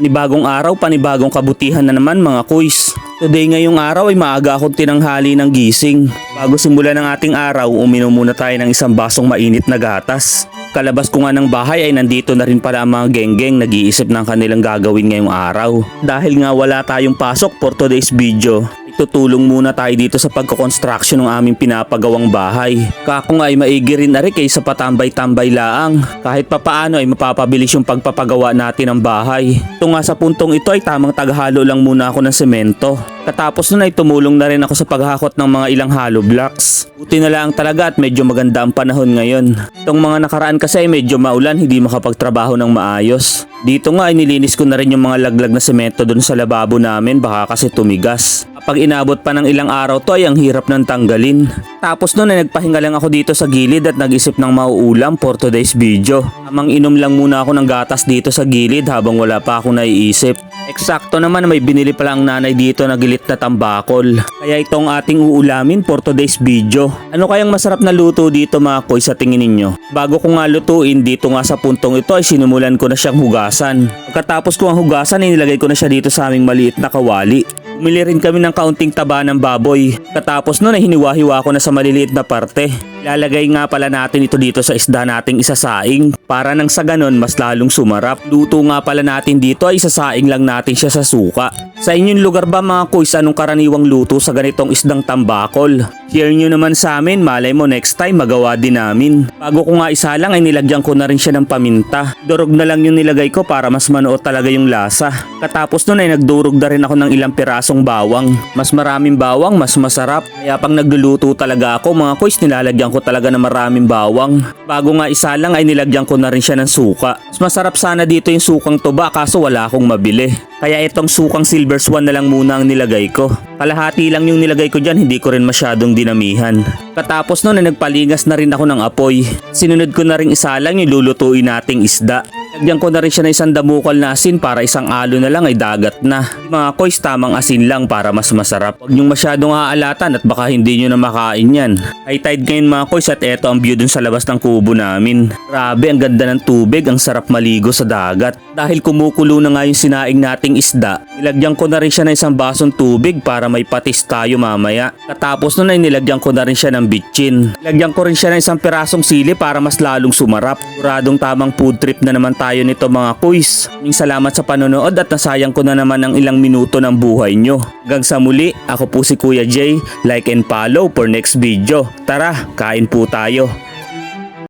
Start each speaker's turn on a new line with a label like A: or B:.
A: Panibagong araw, panibagong kabutihan na naman mga kuys. Today ngayong araw ay maaga akong tinanghali ng gising. Bago simulan ng ating araw, uminom muna tayo ng isang basong mainit na gatas. Kalabas ko nga ng bahay ay nandito na rin pala ang mga genggeng nag-iisip ng kanilang gagawin ngayong araw. Dahil nga wala tayong pasok for today's video, Tutulong muna tayo dito sa pagkoconstruction ng aming pinapagawang bahay. Kako nga ay maigi rin na rin kaysa patambay-tambay laang. Kahit papaano ay mapapabilis yung pagpapagawa natin ng bahay. Ito nga sa puntong ito ay tamang taghalo lang muna ako ng semento. Katapos nun ay tumulong na rin ako sa paghakot ng mga ilang hollow blocks. Buti na lang talaga at medyo maganda ang panahon ngayon. Itong mga nakaraan kasi ay medyo maulan hindi makapagtrabaho ng maayos. Dito nga ay nilinis ko na rin yung mga laglag na semento dun sa lababo namin baka kasi tumigas. Kapag inabot pa ng ilang araw to ay ang hirap ng tanggalin. Tapos noon ay nagpahinga lang ako dito sa gilid at nag-isip ng mauulam for today's video. Amang inom lang muna ako ng gatas dito sa gilid habang wala pa akong naiisip. Eksakto naman na may binili pala ang nanay dito na gilit na tambakol. Kaya itong ating uulamin for today's video. Ano kayang masarap na luto dito mga koy sa tingin ninyo? Bago ko nga lutuin dito nga sa puntong ito ay sinimulan ko na siyang hugasan. Pagkatapos ko ang hugasan ay nilagay ko na siya dito sa aming maliit na kawali. Bumili rin kami ng kaunting taba ng baboy. Katapos nun ay hiniwa-hiwa ko na sa maliliit na parte. Lalagay nga pala natin ito dito sa isda nating isasaing para nang sa ganon mas lalong sumarap. Luto nga pala natin dito ay isasaing lang natin siya sa suka. Sa inyong lugar ba mga kuys anong karaniwang luto sa ganitong isdang tambakol? Share nyo naman sa amin, malay mo next time magawa din namin. Bago ko nga isa lang ay nilagyan ko na rin siya ng paminta. Durog na lang yung nilagay ko para mas manuot talaga yung lasa. Katapos nun ay nagdurog na rin ako ng ilang pirasong bawang. Mas maraming bawang, mas masarap. Kaya pang nagluluto talaga ako mga kuys nilalagyan ko talaga ng maraming bawang. Bago nga isa lang ay nilagyan ko na rin siya ng suka. Mas masarap sana dito yung sukang tuba kaso wala akong mabili. Kaya itong sukang silver swan na lang muna ang nilagay ko. Kalahati lang yung nilagay ko dyan, hindi ko rin masyadong dinamihan. Katapos nun ay nagpalingas na rin ako ng apoy. Sinunod ko na rin isa lang yung lulutuin nating isda. Lagyan ko na rin siya ng isang damukal na asin para isang alo na lang ay dagat na. Mga koys, tamang asin lang para mas masarap. Huwag niyong masyadong aalatan at baka hindi niyo na makain yan. High tide ngayon mga koys at eto ang view dun sa labas ng kubo namin. Grabe, ang ganda ng tubig, ang sarap maligo sa dagat. Dahil kumukulo na nga yung sinaing nating isda, nilagyan ko na rin siya ng isang basong tubig para may patis tayo mamaya. Katapos nun ay nilagyan ko na rin siya ng bitchin. Nilagyan ko rin siya ng isang pirasong sili para mas lalong sumarap. Kuradong tamang food trip na naman tayo nito mga kuys. Maraming salamat sa panonood at nasayang ko na naman ang ilang minuto ng buhay nyo. Hanggang sa muli, ako po si Kuya Jay. Like and follow for next video. Tara, kain po tayo.